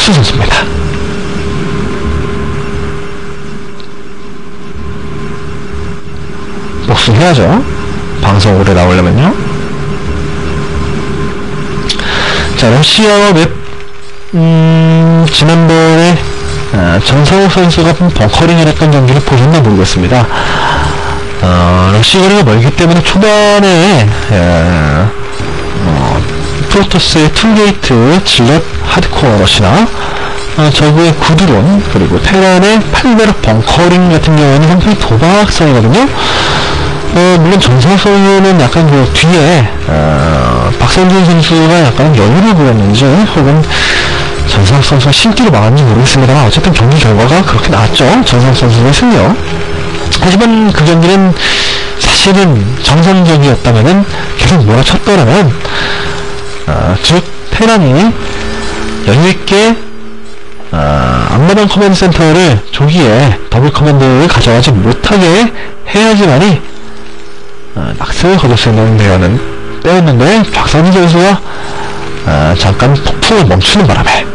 선수입니다. 복수해야죠. 방송 오래 나오려면요. 자, 러시아와 웹, 음, 지난번에, 아, 정상욱 선수가 벙커링을 했던 경기를 보셨나 모르겠습니다. 어, 러시아 거리가 멀기 때문에 초반에, 에, 어, 프로토스의 툴게이트, 질럿, 하드코어 러시나, 어, 저그의 구드론, 그리고 테란의 팔베럭 벙커링 같은 경우에는 상당히 도박성이거든요. 어, 물론 정상 선수는 약간 그 뒤에, 어, 박성준 선수가 약간 여유를 부렸는지, 혹은 전상 선수가 신기로 막았는지 모르겠습니다만, 어쨌든 경기 결과가 그렇게 나왔죠. 전상 선수의 승력. 하지만 그 경기는 사실은 정상적이었다면은 계속 몰아쳤더라면, 어, 즉, 테란이 여유있게, 어, 앞마당 커맨드 센터를 조기에 더블 커맨드를 가져가지 못하게 해야지만이 어, 낙승을 거둘 수 있는 대회는 때였는데 박상민 선수가 어, 잠깐 폭풍을 멈추는 바람에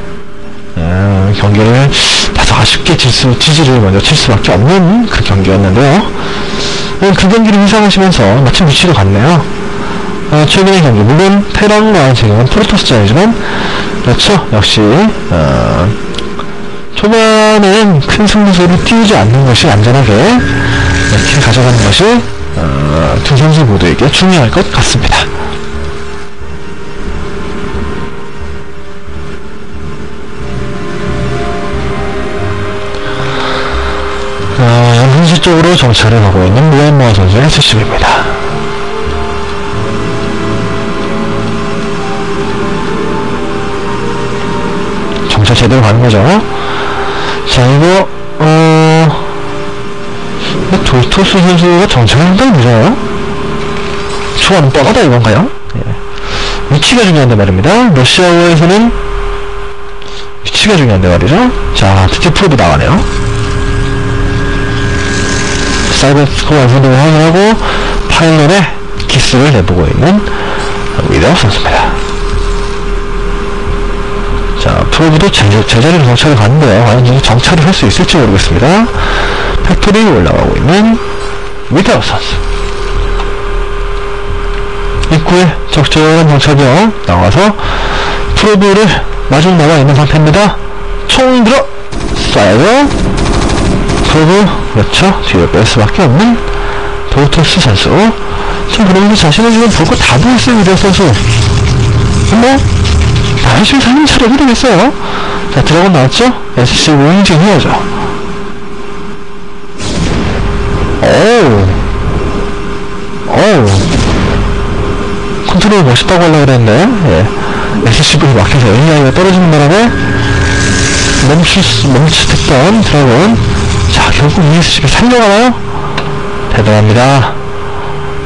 어, 경기를 다소 아쉽게 질수, 지지를 먼저 칠 수밖에 없는 그 경기였는데요. 어, 그 경기를 희생하시면서 마침 위치로 갔네요. 어, 최근의 경기 물론 테란과 지금은 프로토스전이지만 그렇죠 역시 어, 초반에는 큰 승부수를 띄우지 않는 것이 안전하게 이렇게 가져가는 것이 어, 두 선수 모두에게 중요할 것 같습니다. 어, 쪽으로 정찰을 하고 있는 무엔모아 선수의 SCB입니다. 제대로 가는 거죠. 자, 이거, 어, 돌토스 선수가 정찰이 상당히 늦어요. 초반은 뻔하다 이건가요? 예. 위치가 중요한데 말입니다. 러시아어에서는 위치가 중요한데 말이죠. 자, 드디어 프로브 나가네요. 사이버 스코 완성도를 확인하고 파일럿의 키스를 내보고 있는 위더 선수입니다. 자, 프로브도 제, 제자리로 정찰을 가는데요. 과연 정찰을 할 수 있을지 모르겠습니다. 팩토리 올라가고 있는 위더 선수. 입구에 적절한 정찰병 나와서 프로브를 마중 나와 있는 상태입니다. 총 들어 쏴요. 프로브 그렇죠. 뒤에 뺄 수밖에 없는 도토스 선수. 참 그러면서 자신을 지금 볼거 다 보였어요 위더 선수. 뭐 열심히 살림 차려도 되겠어요. 자 드래곤 나왔죠? SC 윙징 해야죠. 어우 어우 컨트롤 멋있다고 하려고 그랬는데 예. SCV 막혀서 AI가 떨어지는 바람에 멈출, 수- 멈칫했던 드래곤 자 결국 ESC를 살려가나요? 대단합니다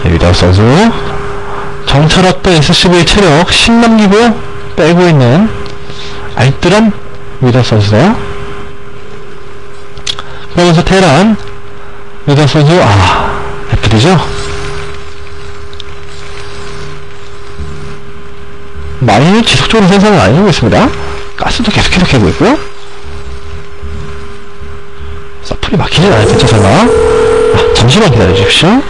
위다우 선수 정찰했던 SCV의 체력 10 남기고 빼고 있는 알뜰한 위다우 선수네요 그러면서 테란 위다우 선수 아 FD죠 마린이 지속적으로 생산을 안 해주고 있습니다. 가스도 계속해서 캐고 있고요. 서플이 막히진 않았겠죠, 설마? 아, 잠시만 기다려 주십시오.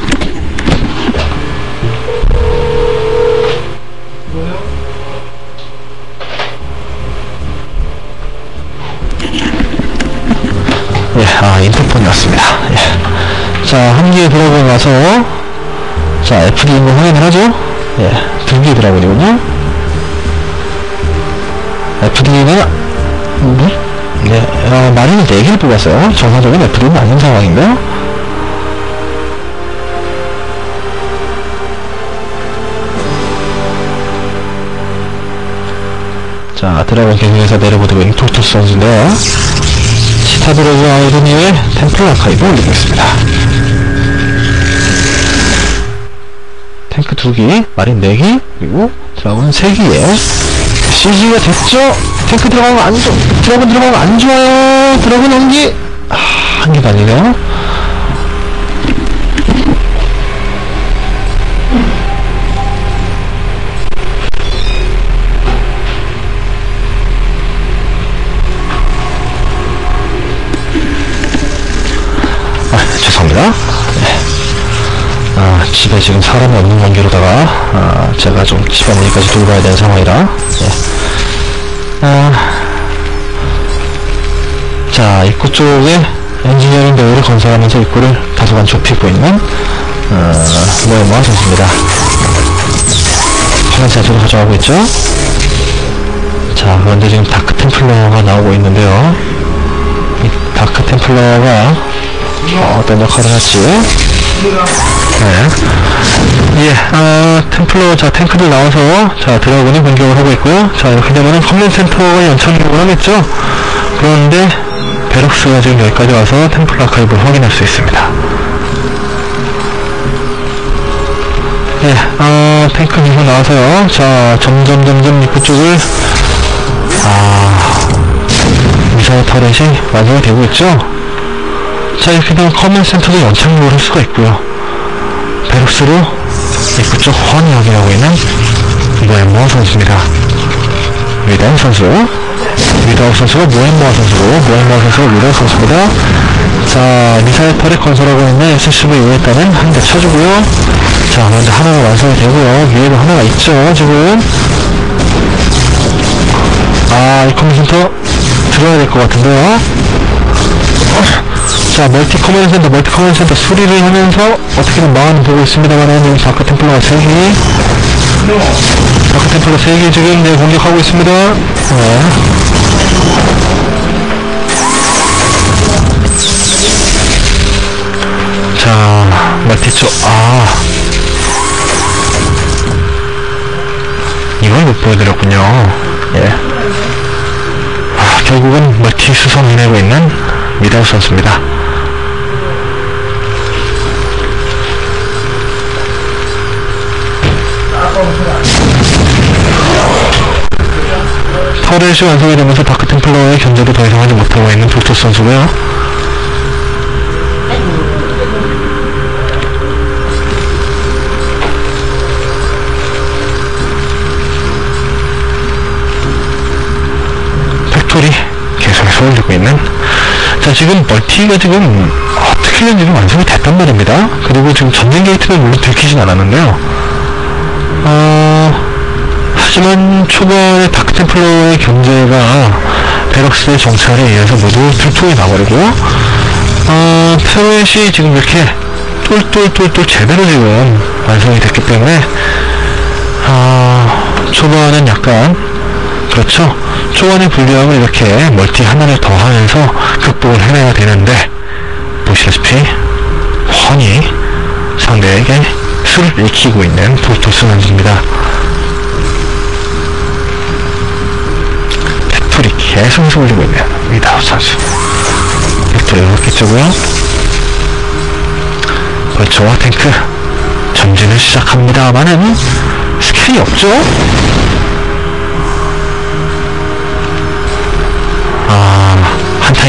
자, 한 개에 들어가고 나서, 자, FD 있는 확인을 하죠? 예, 두개 드라곤이군요. FD는, 음? 네, 어, 마린이 4개를 뽑았어요. 정상적인 FD는 아닌 상황인데요. 자, 드라곤 계속해서 내려보도록 있는 토토스 선수인데요. 시타드로즈 아이드니의 템플 아카이브 올리고 있습니다. 탱크 2기, 마린 4기, 그리고 드라곤 3기에 CG가 됐죠? 탱크 들어가면 안 좋, 드라곤 들어가면 안 좋아요. 드라곤 한 기, 아, 한 개도 아니네요. 집에 지금 사람이 없는 관계로다가 아, 제가 좀 집안일까지 돌봐야 되는 상황이라. 예. 아, 자 입구 쪽에 엔지니어링 배우를 건설하면서 입구를 다소간 좁히고 있는 어, 모에모아 선수입니다. 파란 세트로 가져가고 있죠? 자 그런데 지금 다크 템플러가 나오고 있는데요. 이 다크 템플러가 어, 어떤 역할을 할지 네. 예, 아, 템플러, 자, 탱크들 나와서, 자, 드라군이 공격을 하고 있고요. 자, 이렇게 되면은 컴퓨터 센터가 연착륙을 하겠죠? 그런데, 베럭스가 지금 여기까지 와서 템플러 아카이브를 확인할 수 있습니다. 예, 아, 탱크 기고 나와서요. 자, 점점, 점점 입구 쪽을, 아, 미사일 터렛이 완성이 되고 있죠? 자, 이렇게 되면 커맨 센터도 연착륙을 할 수가 있고요. 베룩스로 입구 쪽 확인하고 있는 모엠모아 선수입니다. 위다우 선수. 위다우 선수가 모엠모아 선수고, 모엠모아 선수가 위다우 선수입니다. 자, 미사일 터렛 건설하고 있는 SCV 이에따는 한 대 쳐주고요. 자, 먼저 하나가 완성이 되고요. 위에도 하나가 있죠, 지금. 아, 이 컴퓨터 들어야 될 것 같은데요. 자, 멀티 커맨드 센터, 멀티 커맨드 센터 수리를 하면서 어떻게든 망하는 보고 있습니다만, 지금 다크 템플러가 3개. 다크 템플러 3개 지금 네, 공격하고 있습니다. 네. 자, 멀티 쪽, 아. 이걸 못 보여드렸군요. 예. 아, 결국은 멀티 수성을 내고 있는 미다우 선수입니다. 터렛이 완성이 되면서 다크 템플러의 견제도 더 이상 하지 못하고 있는 불토스 선수고요. 팩토리 계속해서 올리고 있는 자 지금 멀티가 지금 어떻게 든 지금 완성이 됐단 말입니다. 그리고 지금 전쟁 게이트는 물론 들키진 않았는데요. 어... 하지만 초반에 다크템플러의 견제가 베럭스의 정찰에 의해서 모두 들통이 나버리고 어, 페로엣이 지금 이렇게 똘똘똘똘 제대로 지금 완성이 됐기 때문에 어, 초반은 약간 그렇죠 초반의 불리함을 이렇게 멀티 하나를 더 하면서 극복을 해내야 되는데 보시다시피 훤히 상대에게 수를 익히고 있는 프로토스 선수입니다. 팩토리 계속해서 올리고 있는 위다우 선수. 팩토리가 그렇겠죠고요 벌초와 탱크 전진을 시작합니다만은 스킬이 없죠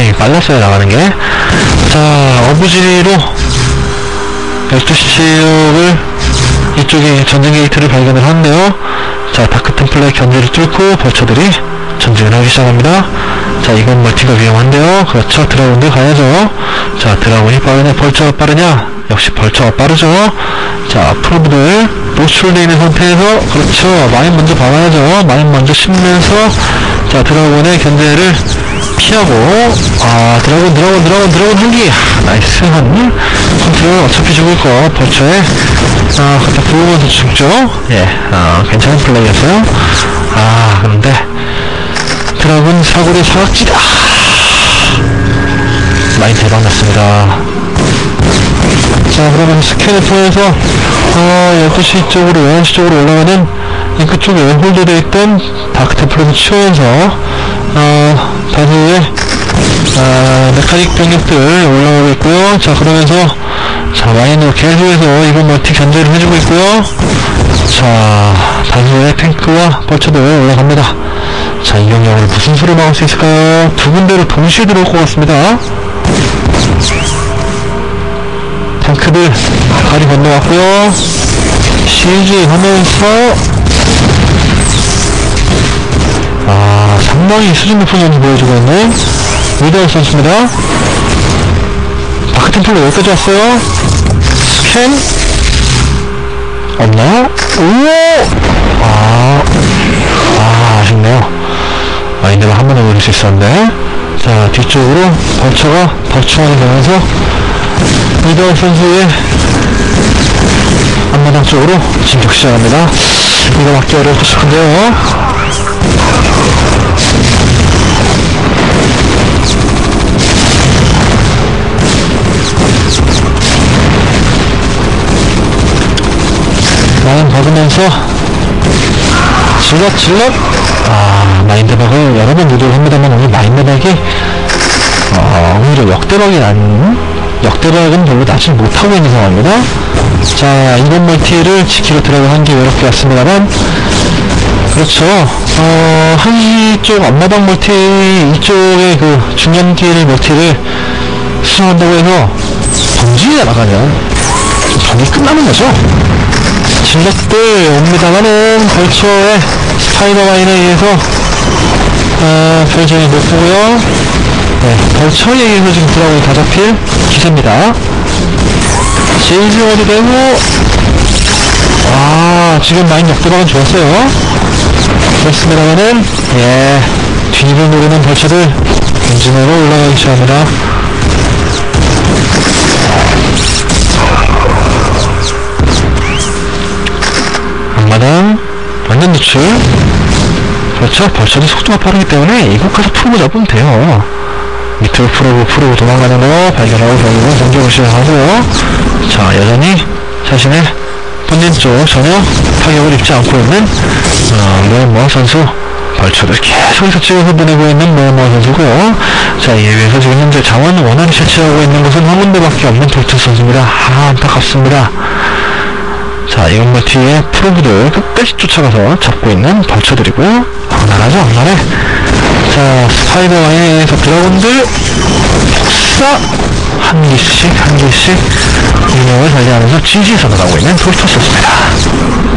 한타임이 빨랐어요 나가는 게자 어부지리로 12시 지역을 이쪽에 전진 게이트를 발견을 하는데요 자 다크 템플러의 견제를 뚫고 벌처들이 전진을 하기 시작합니다. 자, 이건 멀티가 위험한데요. 그렇죠. 드라곤도 가야죠. 자, 드라곤이 빠르냐, 벌처가 빠르냐? 역시 벌처가 빠르죠. 자, 프로브들 노출되어 있는 상태에서, 그렇죠. 마인 먼저 박아야죠. 마인 먼저 심면서, 자, 드라곤의 견제를 피하고, 아, 드라곤, 드라곤, 드라곤, 드라곤 한기. 나이스 한 컨트롤 어차피 죽을 거, 벌처에, 아, 갖다 부으면서 죽죠. 예, 아, 괜찮은 플레이였어요. 아, 그런데, 드라군 사고로 사각지다 많이 대박 났습니다 자 그러면 스캔을 통해서 어, 12시 쪽으로 11시 쪽으로 올라가는 잉크 쪽에 홀드되어 있던 다크테플러를 치우면서 어, 다수의 아, 메카닉 병력들 올라오고 있고요 자 그러면서 자 마인으로 계속해서 이번 멀티 견제를 해주고 있고요 자 다수의 탱크와 벌처들 올라갑니다 자, 이 경력으로 무슨 수를 막을 수 있을까요? 두 군데로 동시에 들어올 것 같습니다. 탱크들 다리 건너왔고요. CG 하면서 아, 상당히 수준 높은 연기 보여주고 있는 위다우 선수입니다. 다크템플로 여기까지 왔어요. 스캔 없나요? 오! 아, 아, 아쉽네요. 마인드가 한 번에 올릴 수 있었는데. 자, 뒤쪽으로 벌처가 벌충하게 되면서 이도욱 선수의 앞마당 쪽으로 진격 시작합니다. 이거 막기 어려울까 싶은데요. 박으면서 질럿 질럿 아 마인드박을 여러 번 유도를 합니다만 오늘 마인드박이 어, 오히려 역대박이 난 역대박은 별로 나지 못하고 있는 상황입니다. 자 이번 멀티를 지키러 들어가는 게 외롭게 왔습니다만 그렇죠. 어 한시 쪽 앞마당 멀티 이쪽에 그 중년 기를 멀티를 수정한다고 해서 번지에 나가면 전이 끝나는 거죠 질럿들 옵니다만은 벌초의 스파이더 마인에 의해서 아, 별점이 못 보고요. 네, 벌초에 의해서 지금 드라곤이 다 잡힐 기세입니다. 제이즈 어디 되고 아 지금 마인 역도박은 좋았어요. 그렇습니다만은 예 뒤를 노리는 벌초들 엔진으로 올라가기 시작합니다 앞마당 완전 노출. 그렇죠? 벌처는 속도가 빠르기 때문에 이곳까지 풀고 잡으면 돼요. 밑으로 풀고 풀고 도망가는 거 발견하고 결국은 공격을 시작하고요. 자 여전히 자신의 본진 쪽 전혀 타격을 입지 않고 있는 어, 모현모 선수. 벌초를 계속해서 찍어서 보내고 있는 모현모 선수고요. 자 이에 비해서 지금 현재 자원을 원활히 채취하고 있는 것은 한 군데밖에 없는 돌트 선수입니다. 아 안타깝습니다 자, 이건 뭐 뒤에 프로브들 끝까지 쫓아가서 잡고 있는 벌처들이고요. 악랄하죠, 악랄해. 자, 스파이더 라인에서 드라곤들 폭사 한 개씩 한 개씩 운영을 관리하면서 지지에서 나가고 있는 돌토스였습니다.